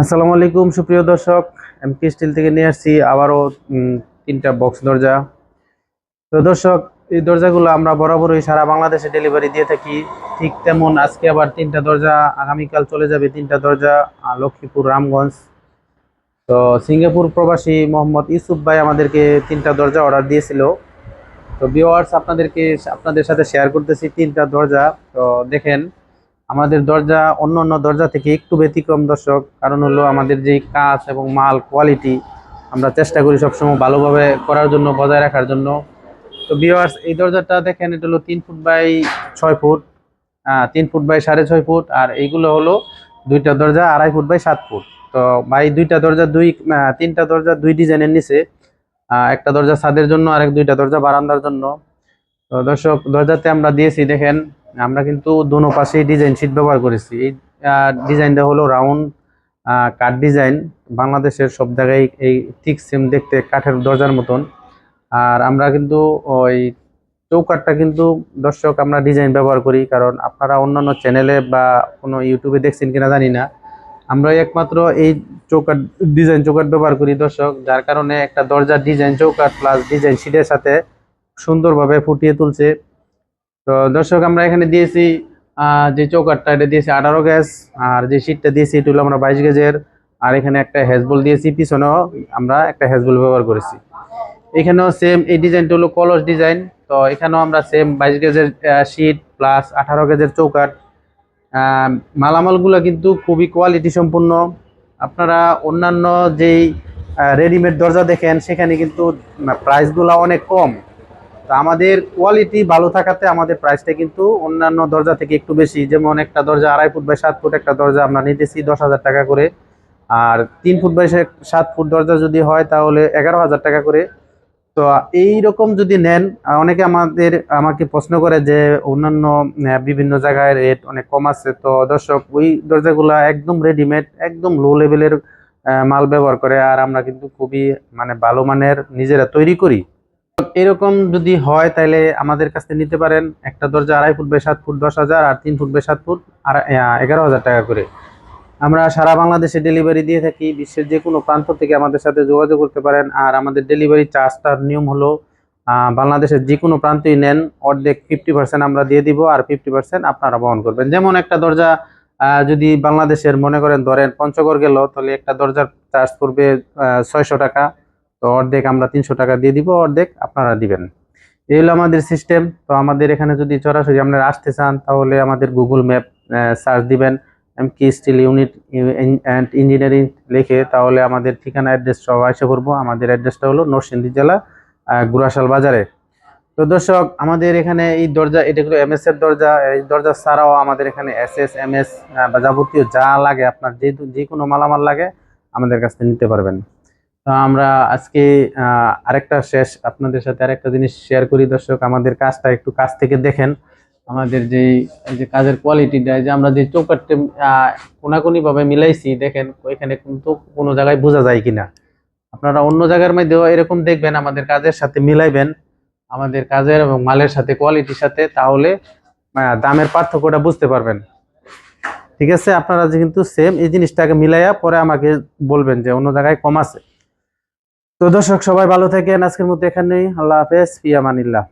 আসসালামু আলাইকুম, সুপ্রিয় দর্শক। এমকে স্টিল থেকে নিয়ে আসছি আবারও তিনটা বক্স দরজা। তো দর্শক, এই দরজাগুলো আমরা বরাবরই সারা বাংলাদেশে ডেলিভারি দিয়ে থাকি। ঠিক তেমন আজকে আবার তিনটা দরজা, আগামীকাল চলে যাবে তিনটা দরজা লক্ষ্মীপুর, রামগঞ্জ। তো সিঙ্গাপুর প্রবাসী মোহাম্মদ ইউসুফ ভাই আমাদেরকে তিনটা দরজা অর্ডার দিয়েছিল। তো ভিওয়ার্স আপনাদেরকে, আপনাদের সাথে শেয়ার করতেছি তিনটা দরজা। তো দেখেন আমাদের দরজা, অন্য অন্য দরজা থেকে একটু ব্যতিক্রম দর্শক, কারণ হলো আমাদের যেই কাজ এবং মাল কোয়ালিটি আমরা চেষ্টা করি সবসময় ভালোভাবে করার জন্য, বজায় রাখার জন্য। তো বিওয়ার্স এই দরজাটা দেখেন, এটা হলো তিন ফুট বাই ছয় ফুট তিন ফুট বাই সাড়ে ছয় ফুট, আর এইগুলো হলো দুইটা দরজা আড়াই ফুট বাই সাত ফুট। তো ভাই, দুইটা দরজা দুই তিনটা দরজা দুই ডিজাইনের নিচে একটা দরজা ছাদের জন্য আর এক দুইটা দরজা বারান্দার জন্য। তো দর্শক, দরজাতে আমরা দিয়েছি, দেখেন আমরা কিন্তু দোনো পাশেই ডিজাইন শিট ব্যবহার করেছি। এই ডিজাইনটা হলো রাউন্ড কাঠ ডিজাইন বাংলাদেশের সব জায়গায় এই ঠিক সেম দেখতে, কাঠের দরজার মতন। আর আমরা কিন্তু ওই চৌকাঠটা কিন্তু দর্শক আমরা ডিজাইন ব্যবহার করি, কারণ আপনারা অন্যান্য চ্যানেলে বা কোনো ইউটিউবে দেখছেন কিনা জানি না। আমরা একমাত্র এই চৌকাঠ ডিজাইন চৌকাঠ ব্যবহার করি দর্শক, যার কারণে একটা দরজার ডিজাইন চৌকাঠ প্লাস ডিজাইন শিটের সাথে সুন্দরভাবে ফুটিয়ে তুলছে। তো দর্শক আমরা এখানে দিয়েছি যে চৌকাঠটা এটা দিয়েছি আঠারো গ্যাস আর যে শীটটা দিয়েছি এটা হলো আমরা বাইশ গেজের আর এখানে একটা হেজবল দিয়েছি পিছনেও আমরা একটা হেজবল ব্যবহার করেছি। এখানেও সেম এই ডিজাইনটা হলো কলস ডিজাইন তো এখানেও আমরা সেম বাইশ গেজের শীট প্লাস আঠারো গেজের আহ, মালামালগুলো কিন্তু খুবই কোয়ালিটি সম্পূর্ণ। আপনারা অন্যান্য যেই রেডিমেড দরজা দেখেন সেখানে কিন্তু প্রাইসগুলো অনেক কম। তো আমাদের কোয়ালিটি ভালো থাকাতে আমাদের প্রাইসটা কিন্তু অন্যান্য দরজা থেকে একটু বেশি। যেমন একটা দরজা আড়াই ফুট বাই সাত ফুট একটা দরজা আমরা নিতেছি দশ হাজার টাকা করে। আর তিন ফুট বাই সাত ফুট দরজা যদি হয় তাহলে এগারো হাজার টাকা করে। তো এই রকম যদি নেন অনেকে আমাদের, আমাকে প্রশ্ন করে যে অন্যান্য বিভিন্ন জায়গায় রেট অনেক কম আছে। তো দর্শক, ওই দরজাগুলা একদম রেডিমেড একদম লো লেভেলের মাল ব্যবহার করে। আর আমরা কিন্তু খুবই মানে ভালো মানের নিজেরা তৈরি করি। এরকম যদি হয় তাহলে আমাদের কাছ নিতে পারেন। একটা দরজা আড়াই ফুট বাই সাত ফুট, দশ হাজার, আর তিন ফুট বাই সাত ফুট, আর এগারো হাজার টাকা করে। আমরা সারা বাংলাদেশে ডেলিভারি দিয়ে থাকি। বিশ্বের যে কোনো প্রান্ত থেকে আমাদের সাথে যোগাযোগ করতে পারেন। আর আমাদের ডেলিভারি চার্জটার নিয়ম হলো বাংলাদেশের যে কোনো প্রান্তই নেন। অর্ধেক ফিফটি পার্সেন্ট আমরা দিয়ে দিব, আর ফিফটি পার্সেন্ট আপনারা বহন করবেন। যেমন একটা দরজা যদি বাংলাদেশের মনে করেন ধরেন পঞ্চগড় গেল, তাহলে একটা দরজার চার্জ পড়বে ছয়শো টাকা। তো অর্ধেক আমরা তিনশো টাকা দিয়ে দিব অর্ধেক আপনারা দিবেন। এই হলো আমাদের সিস্টেম তো আমাদের এখানে যদি সরাসরি আপনারা আসতে চান তাহলে আমাদের গুগল ম্যাপ সার্চ দিবেন। MK steel unit and engineering লিখে তাহলে আমাদের ঠিকানা অ্যাড্রেস সব এসে করব আমাদের অ্যাড্রেসটা হলো নরসিংদী জেলা আহ, গুরাশাল বাজারে। তো দর্শক আমাদের এখানে এই দরজা এটা হলো এম এর দরজা। এই দরজা ছাড়াও আমাদের এখানে এস এস এম এস বা যাবতীয় যা লাগে আপনার যে যে কোনো মালামাল লাগে আমাদের কাছ থেকে নিতে পারবেন। তো আমরা আজকে আরেকটা শেষ, আপনাদের সাথে আরেকটা জিনিস শেয়ার করি। দর্শক, আমাদের কাজটা একটু কাছ থেকে দেখেন। আমাদের যে এই যে কাজের কোয়ালিটিটা যে আমরা যে চৌকাটটা কোনাকুনি ভাবে মিলাইছি, দেখেন, এখানে কিন্তু কোনো জায়গায় বোঝা যায় কিনা। আপনারা অন্য জায়গার মধ্যেও এরকম দেখবেন, আমাদের কাজের সাথে মিলাইবেন, আমাদের কাজের এবং মালের সাথে কোয়ালিটির সাথে, তাহলে দামের পার্থক্যটা বুঝতে পারবেন। ঠিক আছে? আপনারা কিন্তু সেম এই জিনিসটাকে মিলাইয়া পরে আমাকে বলবেন যে অন্য জায়গায় কম আছে। তো দর্শক সবাই ভালো থাকেন। আজকের মধ্যে এখানেই। আল্লাহ হাফেজ। ফিয়ামানিল্লাহ